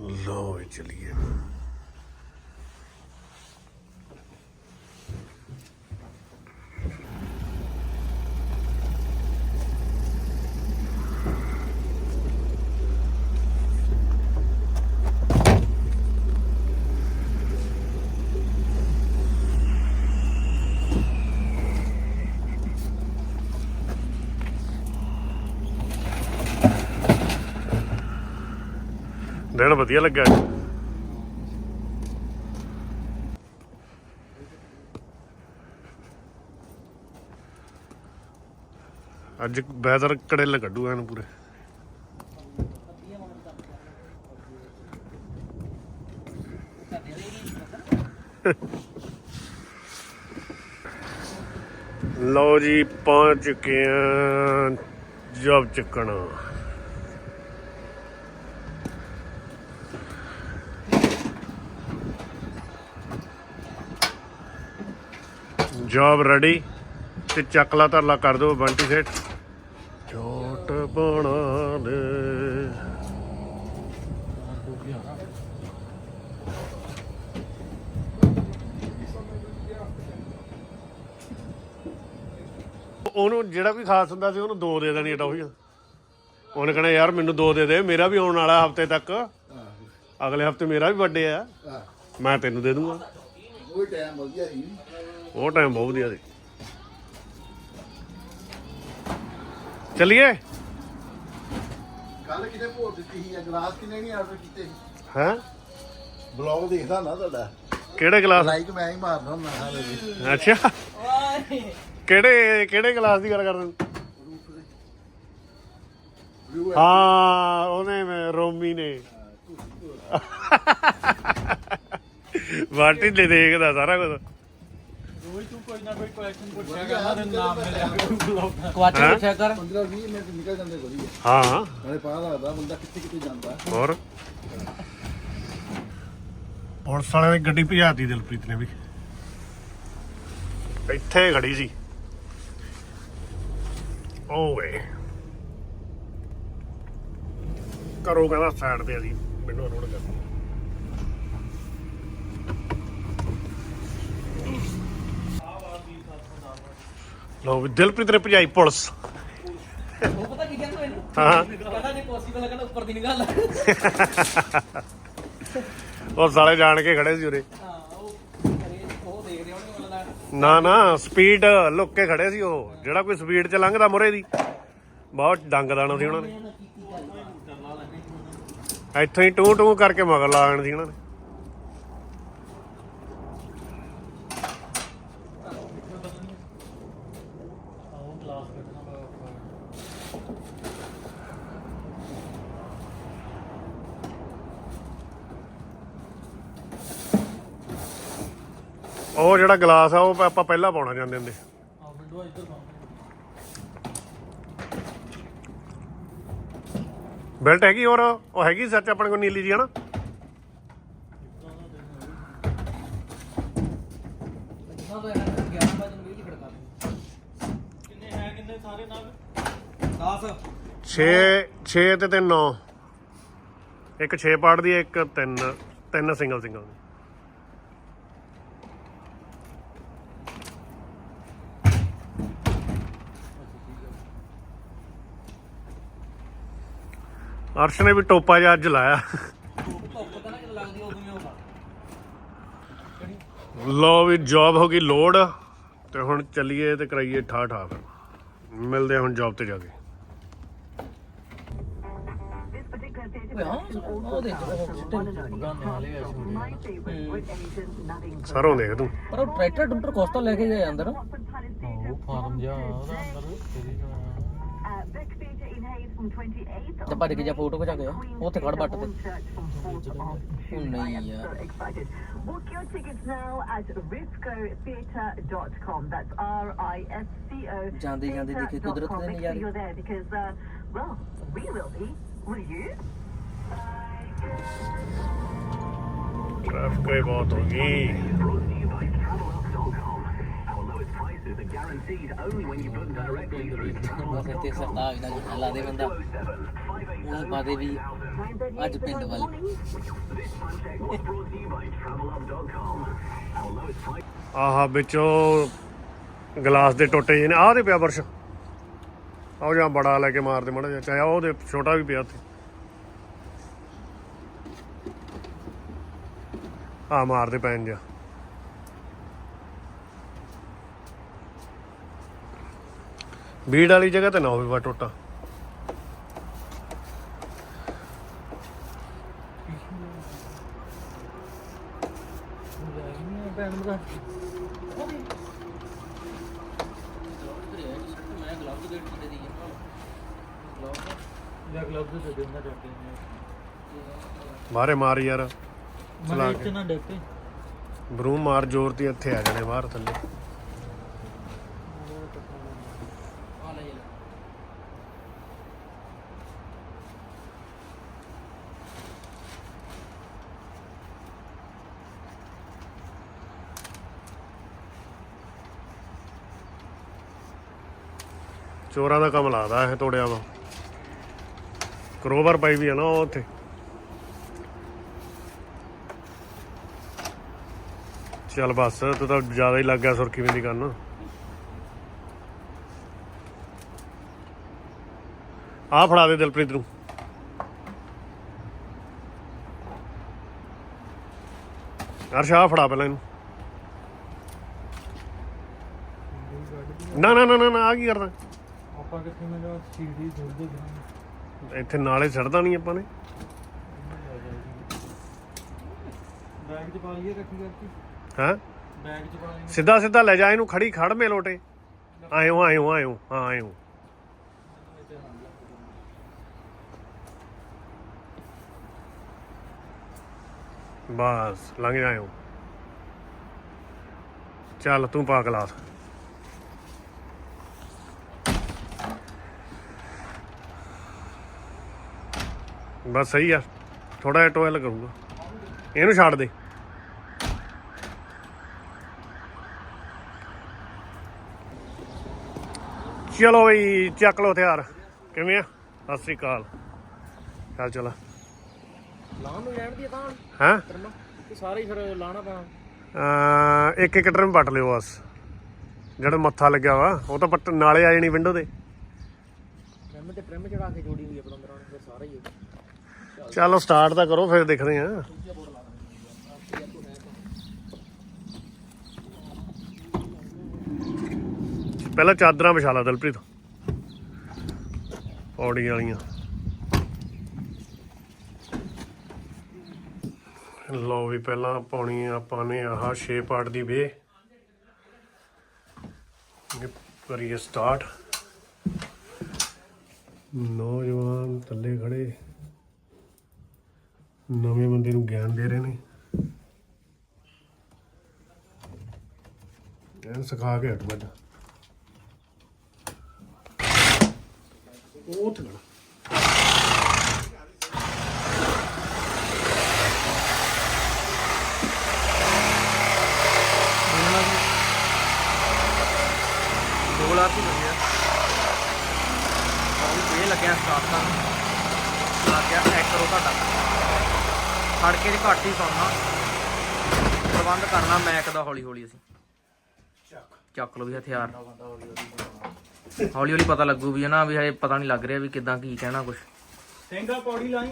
ਲੋ ਚਲਿਏ। ਦਿਨ ਵਧੀਆ ਲੱਗਾ ਅੱਜ। ਵੈਦਰ ਕੜੇਲ ਕੱਢੂ ਐਨ ਪੂਰੇ ਲਓ ਜੀ, ਪਹੁੰਚ ਚੁੱਕੇ ਆ ਜਬ ਚੱਕਣਾ ਜੌਬ ਰੈਡੀ ਤੇ ਚੱਕਲਾ ਤਰਲਾ ਕਰ ਦਿਓ ਬੰਟੀ ਸੇਠ। ਛੋਟ ਬਣਾ ਦੇ ਉਹਨੂੰ ਜਿਹੜਾ ਵੀ ਖਾਸ ਹੁੰਦਾ ਸੀ ਉਹਨੂੰ ਦੋ ਦੇ ਦੇਣੀ ਟੌਫੀਆਂ ਉਹਨੇ ਕਹਣਾ ਯਾਰ ਮੈਨੂੰ ਦੋ ਦੇ ਦੇ ਮੇਰਾ ਵੀ ਆਉਣ ਵਾਲਾ ਹਫ਼ਤੇ ਤੱਕ। ਅਗਲੇ ਹਫ਼ਤੇ ਮੇਰਾ ਵੀ ਬਰਥਡੇ ਆ। ਮੈਂ ਤੈਨੂੰ ਦੇ ਦੂੰਗਾ। ਉਹ ਟਾਈਮ ਵਧੀਆ ਸੀ। ਉਹ ਟਾਈਮ ਬਹੁਤ ਵਧੀਆ ਸੀ। ਚਲਿਏ? ਕੱਲ ਕਿਤੇ ਭੋਰ ਦਿੱਤੀ ਸੀ ਗਲਾਸ ਕਿਨੇ ਨਹੀਂ ਆਰਡਰ ਕੀਤੇ ਹੈ? ਬਲੌਗ ਦੇਖਦਾ ਨਾ ਤੁਹਾਡਾ। ਕਿਹੜੇ ਗਲਾਸ? ਲਾਈਕ ਮੈਂ ਹੀ ਮਾਰਦਾ ਹੁੰਦਾ ਹਾਲੇ ਵੀ ਅੱਛਾ। ਕਿਹੜੇ ਕਿਹੜੇ ਗਲਾਸ ਦੀ ਗੱਲ ਕਰਦੇ ਵਿਊ ਹਾਂ ਉਹਨੇ ਮੈਂ- ਰੋਮੀ ਨੇ। ਵਾਟੀ ਲੈ ਦੇਖਦਾ ਸਾਰਾ ਕੁਝ ਤੂੰ ਕੋਈ ਨਾ ਕੋਈ ਕੁਐਸਚਨ ਪੁੱਛਿਆ ਕਰ ਉਹਨਾਂ ਦੇ ਨਾਮ ਮਿਲਿਆ। ਕੁਆਟਰ ਹੈਂ? ਪੁੱਛਿਆ ਕਰ। 15 20 ਮਿੰਟ ਨਿਕਲ ਜਾਂਦੇ ਵਧੀਆ ਹਾਂ। ਨਾਲੇ ਪਤਾ ਲੱਗਦਾ ਬੰਦਾ ਕਿੱਥੇ ਕਿੱਥੇ ਜਾਂਦਾ। ਹੋਰ? ਪੁਲਿਸ ਵਾਲਿਆਂ ਨੇ ਗੱਡੀ ਭਜਾਤੀ ਦਿਲਪ੍ਰੀਤ ਨੇ ਵੀ। ਇੱਥੇ ਖੜੀ ਸੀ। ਓਏ ਕਰੋ ਕਹਿੰਦਾ ਸਾਈਡ ਤੇ ਅਸੀਂ ਮੈਨੂੰ ਰੋਡ ਕਰ ਲੋ ਵੀ ਦਿਲਪ੍ਰੀਤ ਨੇ ਭਜਾਈ ਪੁਲਿਸ। ਉਹ ਪਤਾ ਕੀ ਕਹਿੰਦਾ ਮੈਨੂੰ? ਹਾਂ। ਕਹਿੰਦਾ ਜੇ ਪੋਸੀਬਲ ਕਹਿੰਦਾ ਉੱਪਰ ਦੀ ਨਿਕਾਲ ਉਹ ਸਾਲੇ ਜਾਣ ਕੇ ਖੜੇ ਸੀ ਉਰੇ। ਹਾਂ ਉਹ ਕਰੇ ਉਹ ਨਾ ਨਾ ਸਪੀਡ ਲੁੱਕ ਕੇ ਖੜੇ ਸੀ ਉਹ। ਜਿਹੜਾ ਕੋਈ ਸਪੀਡ 'ਚ ਲੰਘਦਾ ਮੁਰੇ ਦੀ। ਬਹੁਤ ਡੰਗ ਦਾਣਾ ਸੀ ਉਹਨਾਂ ਨੇ। ਇੱਥੋਂ ਹੀ ਟੂ ਟੂ ਕਰਕੇ ਮਗਰ ਲਾ ਆਣ ਸੀ ਉਹਨਾਂ ਨੇ ਉਹ ਕਲਾਸ ਕੱਢਣਾ ਉਹ ਜਿਹੜਾ ਗਲਾਸ ਆ ਉਹ ਆਪਾਂ ਪਹਿਲਾਂ ਪਾਉਣਾ ਜਾਂਦੇ ਹੁੰਦੇ। ਆ ਵਿੰਡੋ ਇੱਧਰ ਬੈਲਟ ਹੈਗੀ ਹੋਰ? ਉਹ ਹੈਗੀ ਸੱਚ ਆਪਣੇ ਕੋਲ ਨੀਲੀ ਜੀ ਹਨਾ ਜਿੰਨਾ ਤੋਂ ਇਹਨਾਂ ਨੇ 11 ਵਜੇ ਨੂੰ ਬਿਜਲੀ ਖੜਕਾ ਦੇ ਕਿੰਨੇ ਹੈ ਕਿੰਨੇ ਸਾਰੇ ਨਾਲ 10 6 6 ਤੇ 3 9 ਇੱਕ 6 ਪਾਰਟ ਦੀ, ਇੱਕ 3 ਤਿੰਨ ਸਿੰਗਲ ਸਿੰਗਲ ਅਰਸ਼ ਨੇ ਵੀ ਟੋਪਾ ਜਿਹਾ ਅੱਜ ਲਾਇਆ। ਧੁੱਪ ਵੀ ਹੋਗਾ ਲੋ ਵੀ ਜੌਬ ਹੋ ਗਈ ਲੋਡ ਤੇ ਹੁਣ ਚੱਲੀਏ ਤੇ ਕਰਾਈਏ ਠਾ ਠਾ ਫਿਰ। ਮਿਲਦੇ ਆ ਹੁਣ ਜੌਬ ਤੇ ਜਾ ਕੇ। ਸਰੋਂ ਦੇਖ ਤੂੰ ਪਰ ਉਹ ਟਰੈਕਟਰ ਟੁੱਟਰ ਕੋਸਤਾ ਲੈ ਕੇ ਜਾਏ ਅੰਦਰ ਉਹ ਫਾਰਮ ਜਾ ਉਹਦਾ ਅੰਦਰ ਤੇਰੀ ਤੇ ਭੱਜ ਕੇ ਜਾ ਫੋਟੋ ਖਿਚਾ ਕੇ। ਉੱਥੇ ਖੜ ਬੱਟ ਤੇ ਉਹ ਨਹੀਂ ਯਾਰ Book your tickets now at riscotheatre.com. That's R I S C O. ਜਾਂਦੇ ਜਾਂਦੇ ਦੇਖੇ ਕੁਦਰਤ ਦੇ ਨਜ਼ਾਰੇ because, uh, well, we will be. Will you? Traffic ਹੀ ਬਹੁਤ ਹੋ ਗਈ ਬਸ ਇੱਥੇ ਸਰਤਾ ਇਹਨਾਂ ਦੇ ਬੰਦਾ ਉਹਨੂੰ ਪਾ ਵੀ ਅੱਜ ਪਿੰਡ ਵੱਲ ਆਹਾ, ਵਿੱਚੋਂ ਗਲਾਸ ਦੇ ਟੁੱਟੇ ਜਿਹੇ ਨੇ। ਆਹ ਦੇ ਪਿਆ ਬਰਸ਼। ਆਹ ਜਾਂ ਬੜਾ ਲੈ ਕੇ ਮਾਰਦੇ ਮੜਾ ਜਿਹਾ, ਚਾਹੇ ਉਹਦੇ ਛੋਟਾ ਵੀ ਪਿਆ ਉੱਥੇ। ਆ ਮਾਰਦੇ ਪੈਣ ਜਿਹਾ ਬੀੜ ਵਾਲੀ ਜਗ੍ਹਾ ਤੇ ਨਾ ਹੋਵੇ ਵਾ ਟੁੱਟਾ। ਮਾਰੇ ਮਾਰ ਯਾਰ। ਚਲਾ ਕੇ। ਨਾ ਬਰੂਮ ਮਾਰ ਜ਼ੋਰ ਦੀ ਇੱਥੇ ਆ ਜਾਣੇ ਬਾਹਰ ਥੱਲੇ। ਚੋਰਾਂ ਦਾ ਕੰਮ ਲੱਗਦਾ ਇਹ ਤੋੜਿਆ ਵਾ ਕਰੋਵਰ ਪਾਈ ਵੀ ਆ ਨਾ ਉਹ ਉੱਥੇ। ਚੱਲ ਬਸ ਤੂੰ ਤਾਂ ਜ਼ਿਆਦਾ ਹੀ ਲੱਗ ਗਿਆ ਸੁਰਖੀਵੇਂ ਦੀ ਕਰਨ ਆ ਫੜਾ ਦੇ ਦਿਲਪ੍ਰੀਤ ਨੂੰ। ਅਰਸ਼ ਫੜਾ ਪਹਿਲਾਂ ਇਹਨੂੰ। ਨਾ ਨਾ ਨਾ ਨਾ ਨਾ ਆ ਕੀ ਕਰਦਾ? ਆਪਾਂ ਕਿੱਥੇ ਮੈਨੂੰ ਸੀਡੀ ਧੁੱਲਦੇ ਜਾਣਾ ਇੱਥੇ ਨਾਲੇ ਛੱਡਦਾ ਨਹੀਂ ਆਪਾਂ ਨੇ। ਬੈਗ 'ਚ ਪਾ ਲਈਏ ਇਕੱਠੀ ਕਰਕੇ। ਹਾਂ? ਬੈਗ 'ਚ ਪਾ ਲਈਏ ਸਿੱਧਾ ਸਿੱਧਾ ਲੈ ਜਾ, ਇਹਨੂੰ ਖੜੀ ਖੜ ਮੇ ਲੋਟੇ ਆਇਓ ਆਇਓ ਆਇਓ, ਹਾਂ, ਆਇਓ। ਬਸ, ਲੰਘ ਜਾਇਓ ਚੱਲ, ਤੂੰ ਪਾ ਗਲਾਸ। ਬਸ ਸਹੀ ਆ ਥੋੜਾ ਜਿਹਾ ਟੋਇਲ ਕਰੂੰਗਾ। ਇਹਨੂੰ ਛੱਡ ਦੇ। ਚਲੋ ਬਈ ਚੱਕ ਲੋ ਹਥਿਆਰ ਕਿਵੇਂ ਆ? ਸਤਿ ਸ੍ਰੀ ਅਕਾਲ। ਚੱਲ ਚਲਾ। ਲਾਉਣ ਨੂੰ ਰਹਿਣ ਦੀ ਤਾਂ ਹਾਂ? ਤੇ ਸਾਰੇ ਹੀ ਫਿਰ ਲਾਣਾ ਅਹ ਇੱਕ ਇੱਕ ਟਰਮ ਪੱਟ ਲਿਓ ਬਸ। ਜਿਹੜਾ ਮੱਥਾ ਲੱਗਿਆ ਵਾ ਉਹ ਤਾਂ ਪੱਟ ਨਾਲੇ ਆ ਜਾਣੀ ਵਿੰਡੋ ਦੇ ਪ੍ਰਿਮ ਤੇ ਪ੍ਰਿਮ ਚੜਾ ਕੇ ਜੋੜੀ ਹੋਈ ਆ ਪਤੰਦਰਾਂ ਨੇ ਫਿਰ ਸਾਰਾ ਹੋ ਚਲੋ ਸਟਾਰਟ ਤਾਂ ਕਰੋ ਫਿਰ ਦੇਖਦੇ ਆ ਪਹਿਲਾਂ ਚਾਦਰਾਂ ਵਿਛਾ ਲਾ ਦਲਪ੍ਰੀਤ। ਪੌੜੀ ਵਾਲੀਆਂ। ਲਓ ਵੀ ਪਹਿਲਾਂ ਪਾਉਣੀ ਆ ਆਪਾਂ ਨੇ ਆਹ 6 ਪਾਰਟ ਦੀ ਵੇ। ਕਰੀਏ ਸਟਾਰਟ ਨੌਜਵਾਨ ਥੱਲੇ ਖੜੇ। ਨਵੇਂ ਬੰਦੇ ਨੂੰ ਗਿਆਨ ਦੇ ਰਹੇ ਨੇ। ਇਹਨੂੰ ਸਿਖਾ ਕੇ ਹਟੂ ਉਹ ਤੇ ਖੜਾ ਦੋ ਲਾਰ ਦੀ ਲੱਗਿਆ। ਉਹ ਇਹ ਲੱਗਿਆ ਸਟਾਰਟ ਕਰਨ। ਲੱਗ ਗਿਆ ਚੈੱਕ ਕਰੋ ਤੁਹਾਡਾ। ਖੜਕੇ ਚ ਘੱਟ ਹੀ ਸੁਣਨਾ। ਪ੍ਰਬੰਧ ਕਰਨਾ ਮੈਕ ਦਾ ਹੌਲੀ ਹੌਲੀ ਅਸੀਂ ਚੱਕ ਲਓ ਵੀ ਹਥਿਆਰ। ਹੌਲੀ ਹੌਲੀ ਪਤਾ ਲੱਗੂ ਵੀ ਹੈ ਨਾ ਵੀ ਹਜੇ ਪਤਾ ਨਹੀਂ ਲੱਗ ਰਿਹਾ ਵੀ ਕਿਦਾਂ ਕੀ ਕਹਿਣਾ ਕੁਛ। ਸਿੰਘਾ ਪੌੜੀ ਲਾਈ।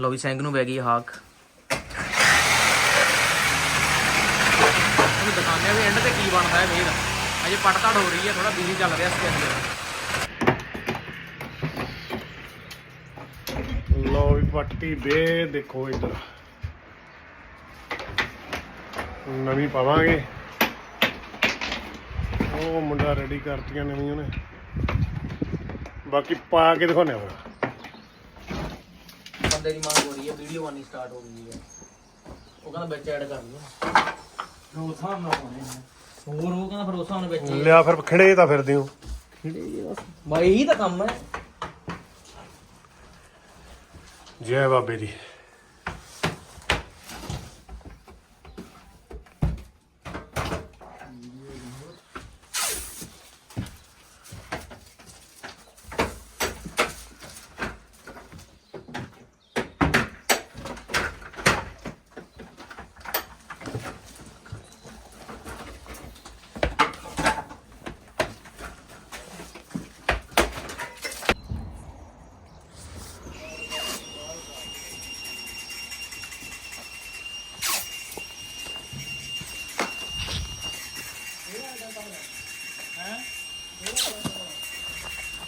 ਲਓ ਵੀ ਸਿੰਘ ਨੂੰ ਪੈ ਗਈ ਹਾਕ। ਤੁਹਾਨੂੰ ਦਿਖਾਉਂਦੇ ਆ ਵੀ ਐਂਡ ਤੇ ਕੀ ਬਣਦਾ ਹੈ ਫੇਰ ਅਜੇ ਪਟਤੜ ਹੋ ਰਹੀ ਹੈ ਥੋੜਾ ਬਿਜ਼ੀ ਚੱਲ ਰਿਹਾ ਸਕੈਨ ਲਓ ਵੀ ਪੱਟੀ ਬੇ ਦੇਖੋ ਇੱਧਰ। ਨਵੀਂ ਪਾਵਾਂਗੇ। ਉਹ ਮੁੰਡਾ ਰੈਡੀ ਕਰਤੀਆਂ ਨਵੀਆਂ ਨੇ। ਬਾਕੀ ਪਾ ਕੇ ਦਿਖਾਉਣੇ ਆ। ਬੰਦੇ ਦੀ ਮੰਗ ਹੋ ਰਹੀ ਹੈ ਵੀਡੀਓ ਬਣਨੀ ਸਟਾਰਟ ਹੋ ਗਈ ਹੈ। ਉਹ ਕਹਿੰਦਾ ਵਿੱਚ ਐਡ ਕਰ ਲਿਓ ਰੋਥਾ ਨਾ ਪਾਉਣੇ ਹੋਰ ਉਹ ਕਹਿੰਦਾ ਫਿਰ ਉਸ ਵਿੱਚ ਲਿਆ ਫਿਰ ਖੜੇ ਤਾਂ ਫਿਰਦੇ ਹੋ ਬਾਈ ਇਹੀ ਤਾਂ ਕੰਮ ਹੈ। ਜੈ ਬਾਬੇ ਦੀ।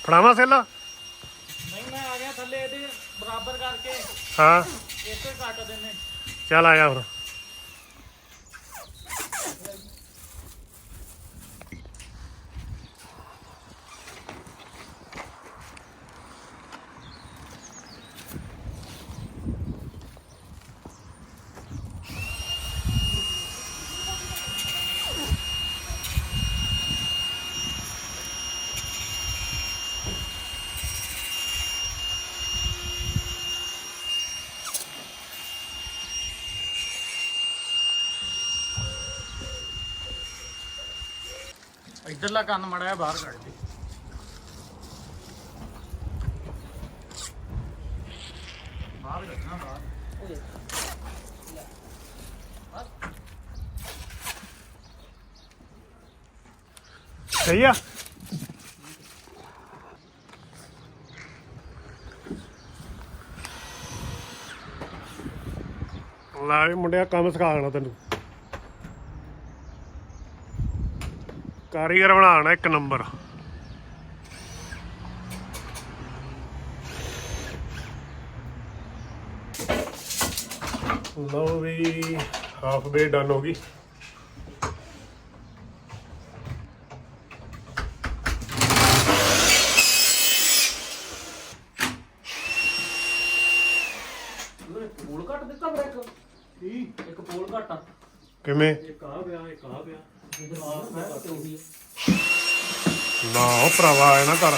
ਫੜਾਵਾਂ ਸੇਲਾ? ਨਹੀਂ ਮੈਂ ਆ ਗਿਆ ਥੱਲੇ ਇਹਦੇ ਬਰਾਬਰ ਕਰਕੇ। ਹਾਂ। ਇੱਥੇ ਕੱਟ ਦਿੰਨੇ। ਚੱਲ ਆ ਜਾ ਹੁਣ ਇਧਰਲਾ ਕੰਨ ਮੜਿਆ ਬਾਹਰ ਕੱਢ ਦੇ। ਬਾਹਰ ਕੱਢਣਾ ਬਾਹਰ। ਸਹੀ ਆ। ਲੈ ਮੁੰਡਿਆ, ਕੰਮ ਸਿਖਾ ਦੇਣਾ ਤੈਨੂੰ। ਕਾਰੀਗਰ ਬਣਾਉਣਾ ਇੱਕ ਨੰਬਰ। ਲਓ ਵੀ ਹਾਫ ਵੇ ਡਨ ਹੋ ਗਈ। ਪੋਲ ਕੱਟ ਦਿੱਤਾ ਬ੍ਰੇਕ ਕੀ? ਇੱਕ ਪੋਲ ਘਟਾ ਕਿਵੇਂ ਇੱਕ ਆ ਗਿਆ ਇੱਕ ਆ ਗਿਆ ਇਧਰ ਆ ਮੈਂ ਕੱਟ ਉਹੀ ਨਾ ਉਹ ਭਰਾਵਾ ਆਇਆ ਨਾ ਕਰ।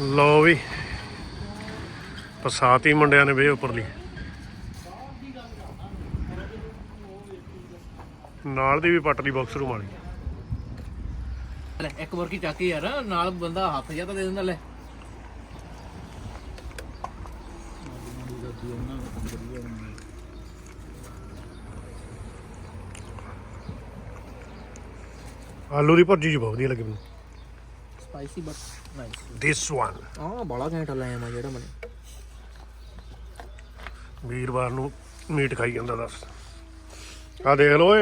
ਲੋ ਵੀ। ਪਸਾਤੀ ਮੁੰਡਿਆਂ ਨੇ ਵੇ ਉੱਪਰਲੀ। ਨਾਲ ਦੀ ਵੀ ਪੱਟ ਲਈ ਬਾਕਸ ਰੂਮ ਵਾਲੀ। ਲੈ ਇੱਕ ਵਾਰ ਕੀ ਚੱਕ ਯਾਰ ਨਾਲ ਬੰਦਾ ਹੱਥ ਜਾਂ ਤਾਂ ਦੇ ਦਿੰਦਾ ਲੈ। ਆਲੂ ਦੀ ਭੁਰਜੀ ਜੀ ਬਹੁਤ ਵਧੀਆ ਲੱਗੀ ਮੈਨੂੰ। Spicy but nice this one ਹਾਂ ਬੜਾ ਘੈਂਟਾ ਲਾਇਆ ਮੈਂ ਜਿਹੜਾ ਮਨੇ। ਵੀਰਵਾਰ ਨੂੰ ਮੀਟ ਖਾਈ ਜਾਂਦਾ ਦੱਸ। ਆ ਦੇਖ ਲੋ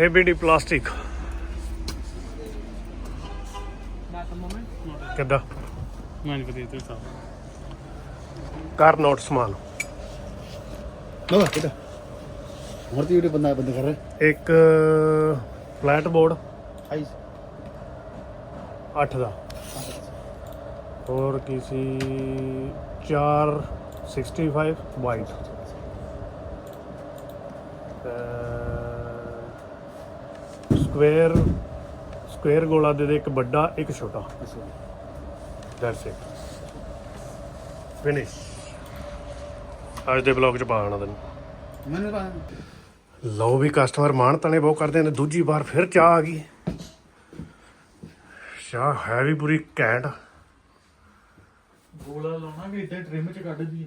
heavy plastic. ਕਿੱਦਾਂ? ਮੈਂ ਪਤਾ ਤੇ ਸਾਹ ਕਰ ਨੋਟ ਸਮਾਲ ਲੋ ਕਿਦਾ? ਹੋਰ ਤੇ ਵੀਡੀਓ ਬੰਦਾ ਬੰਦ ਕਰ ਰਿਹਾ? ਇੱਕ ਫਲੈਟ ਬੋਰਡ। ਆਈ 8 ਦਾ। ਹੋਰ ਕਿਸੇ 4 65 ਵਾਈਟ ਸਕੁਅਰ ਸਕੁਅਰ ਗੋਲਾ ਦੇ ਦੇ ਇੱਕ ਵੱਡਾ ਇੱਕ ਛੋਟਾ। ਦੈਟਸ ਇਟ ਫਿਨਿਸ਼ ਅੱਜ ਦੇ ਬਲੌਗ ਚ ਪਾ ਆਣਾ ਤੈਨੂੰ। ਮੈਨੂੰ ਤਾਂ ਲਓ ਵੀ ਕਸਟਮਰ ਮਾਣ ਤਣੇ ਬਹੁਤ ਕਰਦੇ ਨੇ ਦੂਜੀ ਵਾਰ ਫਿਰ ਚਾਹ ਆ ਗਈ। ਚਾਹ ਹੈ ਵੀ ਪੂਰੀ ਘੈਂਟ। ਗੋਲਾ ਲਾਉਣਾ ਵੀ ਇੱਥੇ ਟ੍ਰਿਮ ਚ ਕੱਢ ਦੀ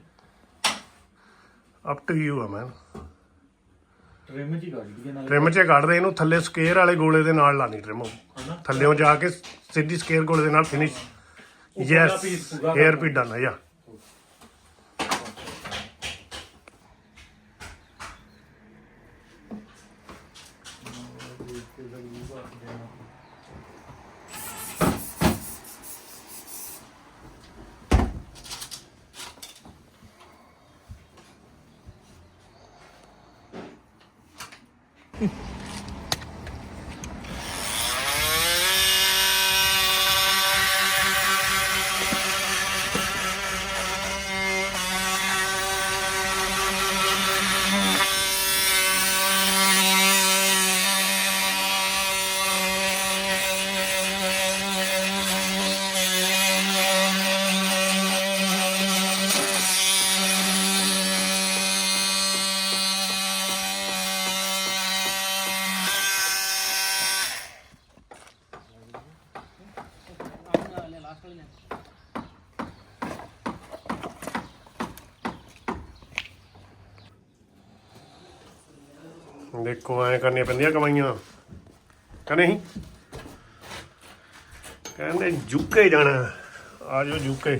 ਅਪ ਟੂ ਯੂ ਆ ਮੈਨ ਟ੍ਰਿਮ ਚ ਹੀ ਕੱਢ ਦੀ ਨਾਲ। ਟ੍ਰਿਮ 'ਚ ਕੱਢਦੇ ਇਹਨੂੰ ਥੱਲੇ ਸਕੇਅਰ ਵਾਲੇ ਗੋਲੇ ਦੇ ਨਾਲ ਲਾਣੀ ਟ੍ਰਿਮ ਥੱਲੇੋਂ ਜਾ ਕੇ ਸਿੱਧੀ ਸਕੇਅਰ ਗੋਲੇ ਦੇ ਨਾਲ ਫਿਨਿਸ਼ ਯੈਸ piece ਪੂਰਾ ਹੇਅਰ ਪੀ ਡਨ ਆ 嗯。ਦੇਖੋ, ਐ ਕਰਨੀਆਂ ਪੈਂਦੀਆਂ ਕਮਾਈਆਂ। ਕਹਿੰਦੇ ਨਹੀਂ? ਕਹਿੰਦੇ ਜੁਕੇ ਜਾਣਾ। ਆ ਜਾਓ ਜੁਕੇ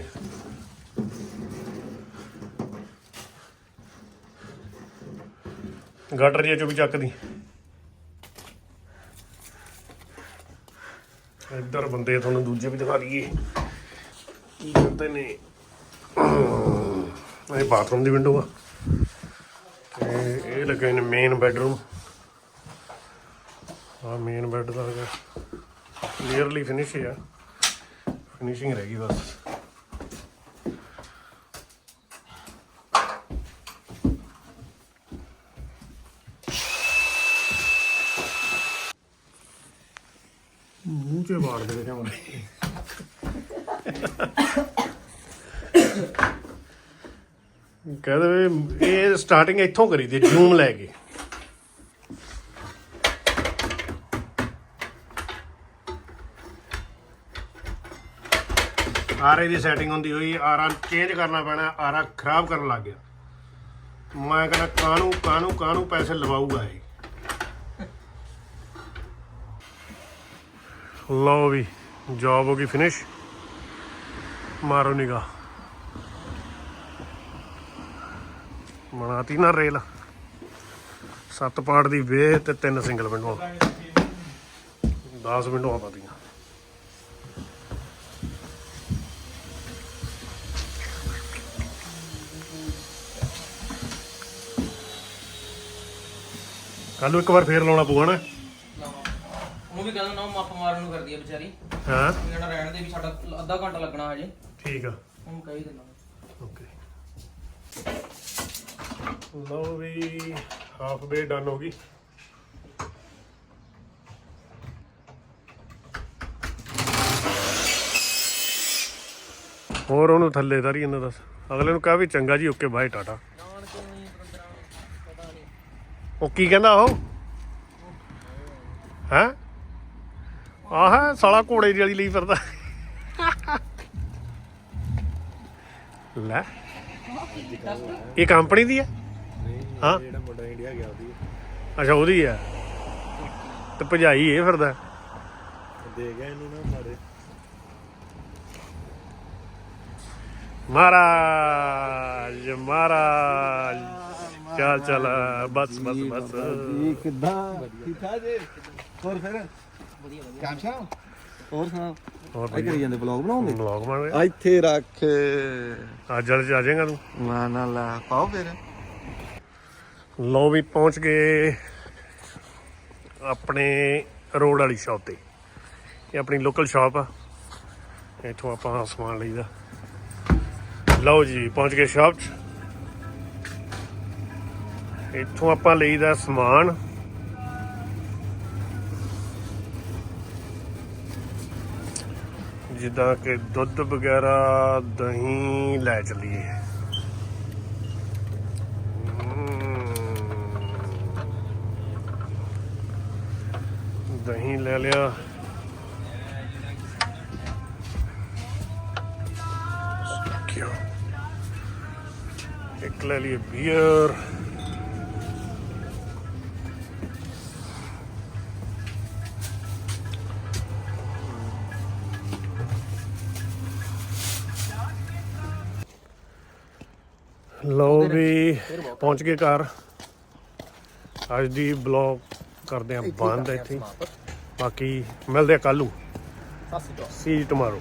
ਗਟਰ ਜੇ ਚੋਂ ਵੀ ਚੱਕਦੀ। ਇੱਧਰ ਬੰਦੇ ਤੁਹਾਨੂੰ ਦੂਜੇ ਵੀ ਦਿਖਾ ਲਈਏ ਕੀ ਕਰਦੇ ਨੇ? ਇਹ ਬਾਥਰੂਮ ਦੀ ਵਿੰਡੋ ਆ। ਤੇ ਇਹ ਲੱਗੇ ਨੇ ਮੇਨ ਬੈਡਰੂਮ ਆ ਮੇਨ ਬੈੱਡ ਦਾ ਹੈਗਾ। ਕਲੀਅਰਲੀ ਫਿਨਿਸ਼ ਹੈ ਫਿਨਿਸ਼ਿੰਗ ਰਹਿ ਗਈ ਬਸ। ਮੂੰਹ 'ਚ ਵਾੜ ਦੇ ਕਮਰੇ ਕਹਿੰਦੇ ਇਹ ਸਟਾਰਟਿੰਗ ਇੱਥੋਂ ਕਰੀ ਦੀ, ਜੂਮ ਲੈ ਕੇ। ਆਰੇ ਦੀ ਸੈਟਿੰਗ ਹੁੰਦੀ ਹੋਈ, ਆਰਾ ਚੇਂਜ ਕਰਨਾ ਪੈਣਾ, ਆਰਾ ਖਰਾਬ ਕਰਨ ਲੱਗ ਗਿਆ। ਮੈਂ ਕਹਿੰਦਾ, ਕਾਹਨੂੰ ਕਾਹਨੂੰ ਕਾਹਨੂੰ ਪੈਸੇ ਲਵਾਊਗਾ ਇਹ? ਲਓ ਵੀ ਜੌਬ ਹੋ ਗਈ ਫਿਨਿਸ਼ ਮਾਰੋ ਨਿਗਾ ਬਣਾਤੀ ਨਾ ਰੇਲ। ਸੱਤ ਪਾਰਟ ਦੀ ਵੇ ਤੇ ਤਿੰਨ ਸਿੰਗਲ ਵਿੰਡੋ 10 ਵਿੰਡੋਆਂ ਪਾਤੀਆਂ। ਕੱਲ ਇੱਕ ਵਾਰ ਫੇਰ ਲਾਉਣਾ ਪਊਗਾ ਨਾ ਉਹਨੂੰ ਵੀ ਕਹਿੰਦਾ ਨਾ ਮੱਪ ਮਾਰਨ ਨੂੰ ਕਰਦੀ ਆ ਵਿਚਾਰੀ। ਹਾਂ। ਜਿਹੜਾ ਰਹਿਣ ਦੇ ਵੀ ਸਾਡਾ ਅੱਧਾ ਘੰਟਾ ਲੱਗਣਾ ਹਜੇ। ਠੀਕ ਆ। ਉਹਨੂੰ ਕਹੀ ਦਿੰਦਾ ਓਕੇ। ਲਓ ਵੀ ਹਾਫ ਵੇ ਡਨ ਹੋ ਗਈ। ਹੋਰ ਉਹਨੂੰ ਥੱਲੇ ਤਾਰੀ ਇਹਨਾਂ ਦੱਸ ਅਗਲੇ ਨੂੰ ਕਹਾ ਵੀ ਚੰਗਾ ਜੀ ਓਕੇ ਬਾਏ ਟਾਟਾ। ਉਹ ਕੀ ਕਹਿੰਦਾ ਉਹ? ਹੈ? ਆਹ ਸਾਲਾ ਘੋੜੇ ਦੀ ਵਾਲੀ ਲਈ ਫਿਰਦਾ। ਲੈ। ਇਹ ਕੰਪਨੀ ਦੀ ਹੈ? ਹਾਂ। ਜਿਹੜਾ ਮੁੰਡਾ ਇੰਡੀਆ ਗਿਆ ਉਹਦੀ ਅੱਛਾ, ਉਹਦੀ ਹੈ। ਤੇ ਭਜਾਈ ਇਹ ਫਿਰਦਾ। ਦੇ ਗਿਆ ਇਹਨੂੰ ਨਾ ਮਾਰੇ ਮਹਾਰਾਜ ਮਹਾਰਾਜ। ਚੱਲ ਚੱਲ ਬਸ ਬਸ ਬਸ। ਇਹ ਕਿੱਦਾਂ? ਠੀਕ ਠਾਕ ਜੀ? ਹੋਰ ਫਿਰ? ਵਧੀਆ ਵਧੀਆ ਕੰਮ ਸ਼ਾਮ ਹੋਰ ਸੁਣਾ ਹੋਰ ਕੀ ਕਰੀ ਜਾਂਦੇ ਵਲੌਗ ਬਣਾਉਂਦੇ ਬਲੌਗ ਬਣ ਗਿਆ ਇੱਥੇ ਰੱਖ ਅੱਜ ਵਾਲੇ ਚ ਆ ਜਾਏਗਾ ਤੂੰ? ਨਾ ਨਾ ਲਾ ਪਾਓ ਫਿਰ। ਲੋ ਵੀ ਪਹੁੰਚ ਗਏ ਆਪਣੇ ਰੋਡ ਵਾਲੀ ਸ਼ਾਪ ਤੇ। ਇਹ ਆਪਣੀ ਲੋਕਲ ਸ਼ਾਪ ਆ। ਇੱਥੋਂ ਆਪਾਂ ਸਮਾਨ ਲਈਦਾ। ਲਓ ਜੀ ਪਹੁੰਚ ਗਏ ਸ਼ਾਪ 'ਚ। ਇੱਥੋਂ ਆਪਾਂ ਲਈਦਾ ਸਮਾਨ। ਜਿੱਦਾਂ ਕਿ ਦੁੱਧ ਵਗੈਰਾ, ਦਹੀਂ ਲੈ ਚੱਲੀਏ। ਦਹੀਂ ਲੈ ਲਿਆ। ਇੱਕ ਲੈ ਲਈਏ ਬੀਅਰ ਵੀ ਪਹੁੰਚ ਗਏ ਘਰ। ਅੱਜ ਦੀ ਬਲੌਗ ਕਰਦੇ ਆ ਬੰਦ ਇੱਥੇ। ਬਾਕੀ ਮਿਲਦੇ ਆ ਕੱਲ ਸੀ ਟੁਮਾਰੋ